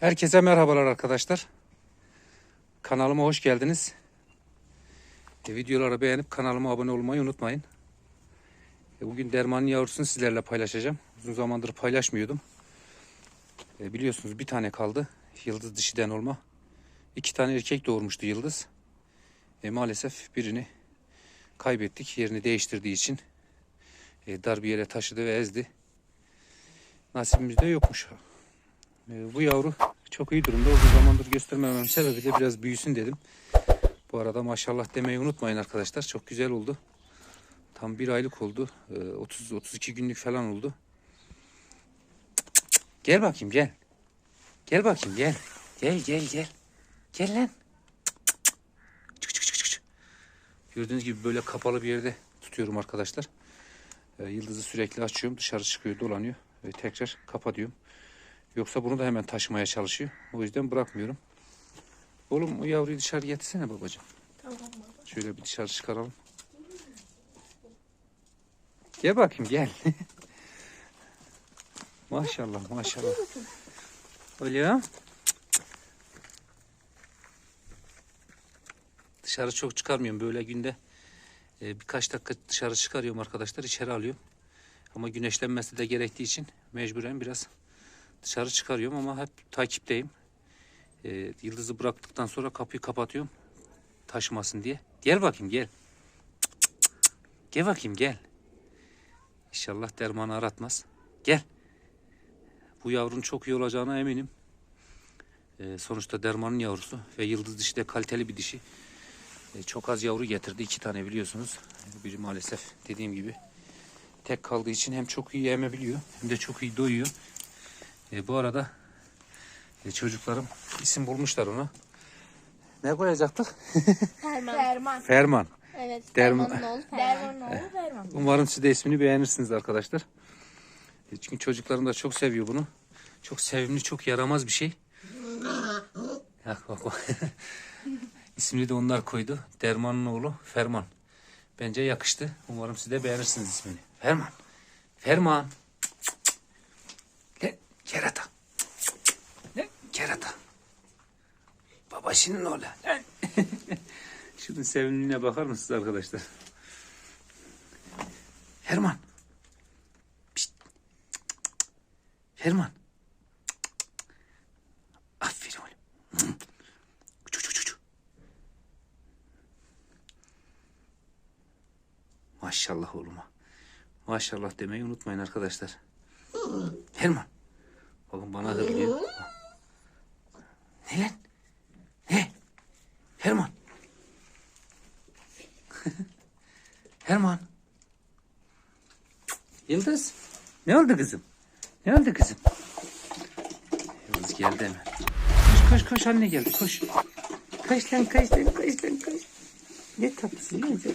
Herkese merhabalar arkadaşlar. Kanalıma hoş geldiniz. E, videoları beğenip kanalıma abone olmayı unutmayın. E, bugün dermanın yavrusunu sizlerle paylaşacağım. Uzun zamandır paylaşmıyordum. E, biliyorsunuz bir tane kaldı. Yıldız dişiden olma. İki tane erkek doğurmuştu Yıldız. E, maalesef birini kaybettik. Yerini değiştirdiği için e, dar bir yere taşıdı ve ezdi. Nasibimizde yokmuş. E, bu yavru çok iyi durumda. Uzun zamandır göstermemem sebebi de biraz büyüsün dedim. Bu arada maşallah demeyi unutmayın arkadaşlar. Çok güzel oldu. Tam bir aylık oldu. 30-32 günlük falan oldu. Gel bakayım gel. Gel bakayım gel. Gel gel gel. Gel lan. Çık çık çık çık. Gördüğünüz gibi böyle kapalı bir yerde tutuyorum arkadaşlar. E, Yıldızı sürekli açıyorum. Dışarı çıkıyor dolanıyor. Ve tekrar kapatıyorum. Yoksa bunu da hemen taşımaya çalışıyor. O yüzden bırakmıyorum. Oğlum o yavruyu dışarı getirsene babacığım. Tamam baba. Şöyle bir dışarı çıkaralım. Gel bakayım gel. maşallah maşallah. Öyle. Dışarı çok çıkarmıyorum böyle günde. e, birkaç dakika dışarı çıkarıyorum arkadaşlar içeri alıyorum. Ama güneşlenmesi de gerektiği için mecburen biraz dışarı çıkarıyorum ama hep takipteyim. E, yıldızı bıraktıktan sonra kapıyı kapatıyorum taşımasın diye. Gel bakayım gel. Gel bakayım gel. İnşallah dermanı aratmaz. Gel. Bu yavrunun çok iyi olacağına eminim. Ee, sonuçta dermanın yavrusu ve yıldız dişi de kaliteli bir dişi. Ee, çok az yavru getirdi. iki tane biliyorsunuz. Biri maalesef dediğim gibi tek kaldığı için hem çok iyi emebiliyor hem de çok iyi doyuyor. Ee, bu arada e, çocuklarım isim bulmuşlar ona. Ne koyacaktık? Ferman. Ferman. Ferman. Evet. Derman- Ferman'ın oğlu Ferman. Oğlu Ferman. Umarım siz de ismini beğenirsiniz arkadaşlar. E, Çünkü çocuklarım da çok seviyor bunu. Çok sevimli, çok yaramaz bir şey. Bak bak bak. İsmini de onlar koydu. Derman'ın oğlu Ferman. Bence yakıştı. Umarım siz de beğenirsiniz ismini. Ferman. Ferman. Kerata. Ne? Kerata. Babasının oğlu. Lan. Şunun sevimliliğine bakar mısınız arkadaşlar? Herman. Pişt. Herman. Aferin oğlum. Hı. Uçu, uçu, uçu. Maşallah oğluma. Maşallah demeyi unutmayın arkadaşlar. Herman. Bakın bana hırlıyor. Ne lan? Ne? Herman. Herman. Yıldız. Ne oldu kızım? Ne oldu kızım? Yıldız geldi hemen. Koş koş koş anne geldi koş. Koş lan koş lan koş lan koş. Ne tatlısın ne güzel.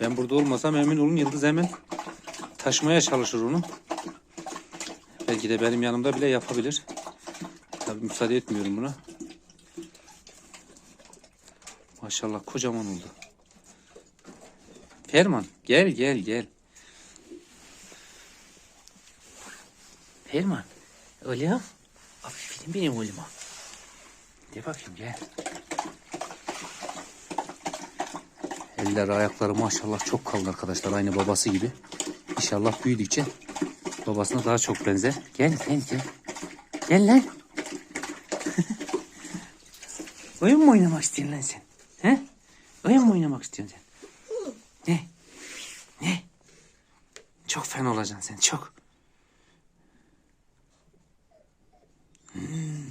Ben burada olmasam emin olun Yıldız hemen taşımaya çalışır onu. Belki de benim yanımda bile yapabilir. Tabii müsaade etmiyorum buna. Maşallah kocaman oldu. Ferman gel gel gel. Ferman. Oğlum. Aferin benim oğluma. De bakayım gel. Eller ayakları maşallah çok kalın arkadaşlar. Aynı babası gibi. İnşallah büyüdükçe babasına daha çok benzer. Gel gel gel. Gel lan. Oyun mu oynamak istiyorsun lan sen? He? Oyun mu oynamak istiyorsun sen? Ne? Ne? Çok fena olacaksın sen çok. Hmm.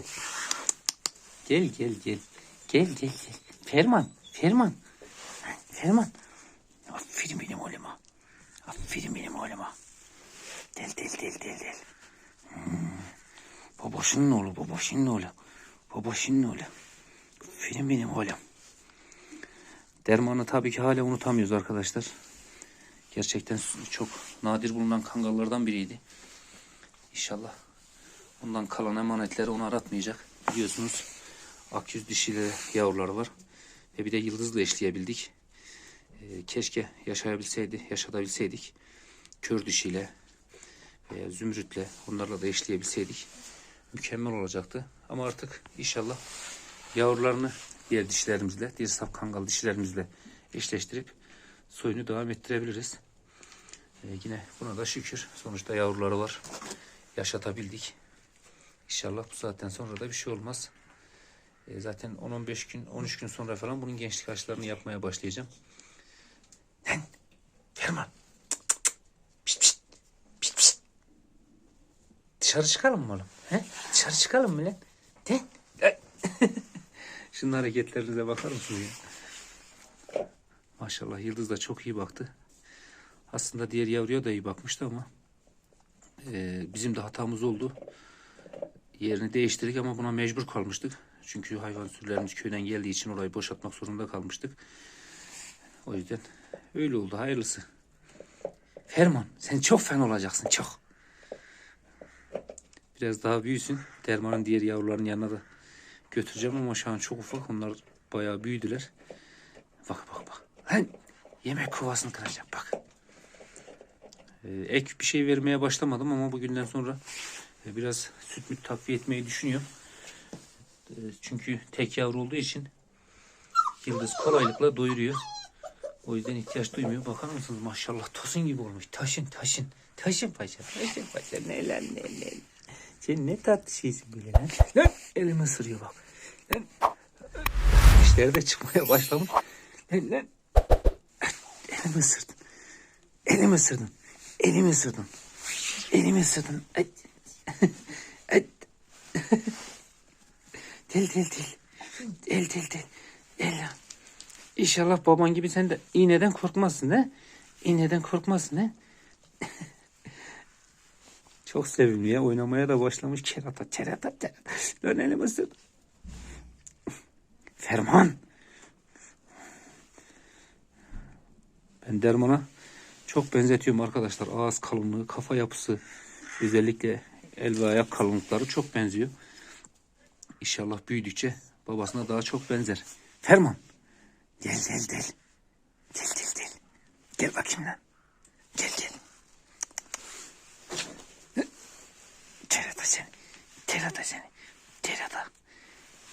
Gel gel gel. Gel gel gel. Ferman. Ferman. Ferman. Aferin benim oğluma. Aferin benim oğluma. Del del del del del. Hmm. Babasının oğlu, babasının oğlu. Babasının oğlu. Aferin benim oğlum. Dermanı tabii ki hala unutamıyoruz arkadaşlar. Gerçekten çok nadir bulunan kangallardan biriydi. İnşallah bundan kalan emanetleri onu aratmayacak. Biliyorsunuz akyüz dişiyle yavruları var. Ve bir de yıldızla eşleyebildik. e, keşke yaşayabilseydi, yaşatabilseydik. Kör dişiyle veya zümrütle onlarla da eşleyebilseydik mükemmel olacaktı. Ama artık inşallah yavrularını diğer dişlerimizle, diğer saf kangal dişlerimizle eşleştirip soyunu devam ettirebiliriz. Ee, yine buna da şükür. Sonuçta yavruları var. Yaşatabildik. İnşallah bu saatten sonra da bir şey olmaz. Ee, zaten 10-15 gün, 13 gün sonra falan bunun gençlik aşılarını yapmaya başlayacağım. Lan! Ferman! Dışarı çıkalım mı oğlum? He? Dışarı çıkalım mı lan? De? Şunun hareketlerinize bakar mısınız ya? Maşallah Yıldız da çok iyi baktı. Aslında diğer yavruya da iyi bakmıştı ama e, bizim de hatamız oldu. Yerini değiştirdik ama buna mecbur kalmıştık. Çünkü hayvan sürülerimiz köyden geldiği için orayı boşaltmak zorunda kalmıştık. O yüzden öyle oldu. Hayırlısı. Ferman sen çok fen olacaksın çok. Biraz daha büyüsün. Dermanın diğer yavruların yanına da götüreceğim ama şu an çok ufak. Onlar bayağı büyüdüler. Bak bak bak. Lan yemek kovasını kıracağım bak. Ee, ek bir şey vermeye başlamadım ama bugünden sonra e, biraz süt müt takviye etmeyi düşünüyorum. Ee, çünkü tek yavru olduğu için Yıldız kolaylıkla doyuruyor. O yüzden ihtiyaç duymuyor. Bakar mısınız maşallah tosun gibi olmuş. Taşın taşın. Taşın paşa. Taşın paşa. Neler neler. Sen ne tatlı şeysin böyle lan. Lan elimi ısırıyor bak. Lan. Dişleri de çıkmaya başlamış. Lan lan. Elimi ısırdın. Elimi ısırdın. Elimi ısırdın. Elimi ısırdın. Ay. Ay. Del del del. Del del del. El. İnşallah baban gibi sen de iğneden korkmazsın he? İğneden korkmazsın he? Çok sevimli ya. Oynamaya da başlamış. Kerata, kerata, kerata. Lan elimi ısırdı. Ferman. Ben Derman'a çok benzetiyorum arkadaşlar. Ağız kalınlığı, kafa yapısı, özellikle el ve ayak kalınlıkları çok benziyor. İnşallah büyüdükçe babasına daha çok benzer. Ferman. Gel gel gel. Gel gel gel. Gel bakayım lan. Gel gel. Terata seni. Terata seni. Terata.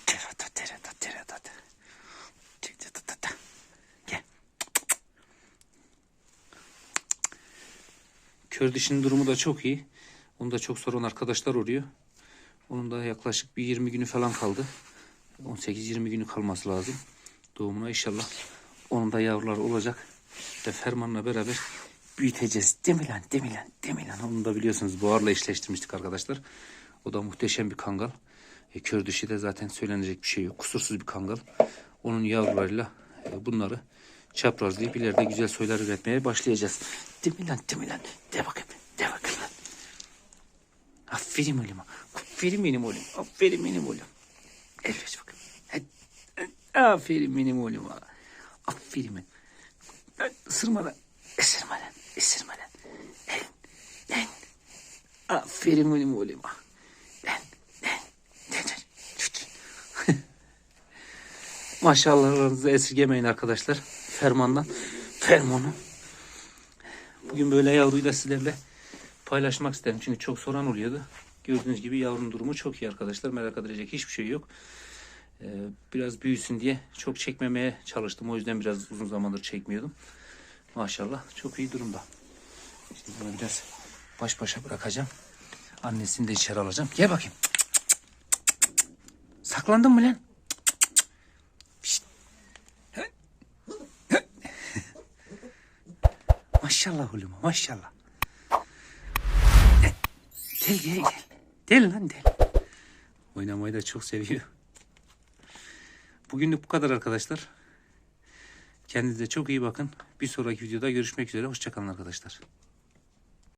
Terata terata terata. Terata. Gel. Kör dişinin durumu da çok iyi. Onu da çok soran arkadaşlar oluyor. Onun da yaklaşık bir 20 günü falan kaldı. 18-20 günü kalması lazım. Doğumuna inşallah onun da yavruları olacak. Ve Ferman'la beraber büyüteceğiz. Değil mi lan? Değil mi lan? Değil mi lan? Onu da biliyorsunuz buharla eşleştirmiştik arkadaşlar. O da muhteşem bir kangal. E, kör dişi de zaten söylenecek bir şey yok. Kusursuz bir kangal. Onun yavrularıyla e, bunları çaprazlayıp ileride güzel soylar üretmeye başlayacağız. Değil mi lan? Değil mi lan? De bakayım. De bakayım lan. Aferin oğlum. Aferin benim oğlum. Aferin benim oğlum. El ver bakayım. Aferin benim oğluma. Aferin. Isırma lan. Isırma lan. Isırma lan. Aferin benim oğluma. Lan. Lan. Lan. lan. Tut. Maşallahlarınızı esirgemeyin arkadaşlar. Fermandan. Fermanı. Bugün böyle yavruyu da sizlerle paylaşmak isterim. Çünkü çok soran oluyordu. Gördüğünüz gibi yavrunun durumu çok iyi arkadaşlar. Merak edilecek hiçbir şey yok. Ee, biraz büyüsün diye çok çekmemeye çalıştım. O yüzden biraz uzun zamandır çekmiyordum. Maşallah çok iyi durumda. Şimdi bunu biraz baş başa bırakacağım. Annesini de içeri alacağım. Gel bakayım. Saklandın mı lan? Maşallah oğlum maşallah. Gel gel gel. Gel lan gel. Oynamayı da çok seviyor. Bugünlük bu kadar arkadaşlar. Kendinize çok iyi bakın. Bir sonraki videoda görüşmek üzere. Hoşçakalın arkadaşlar.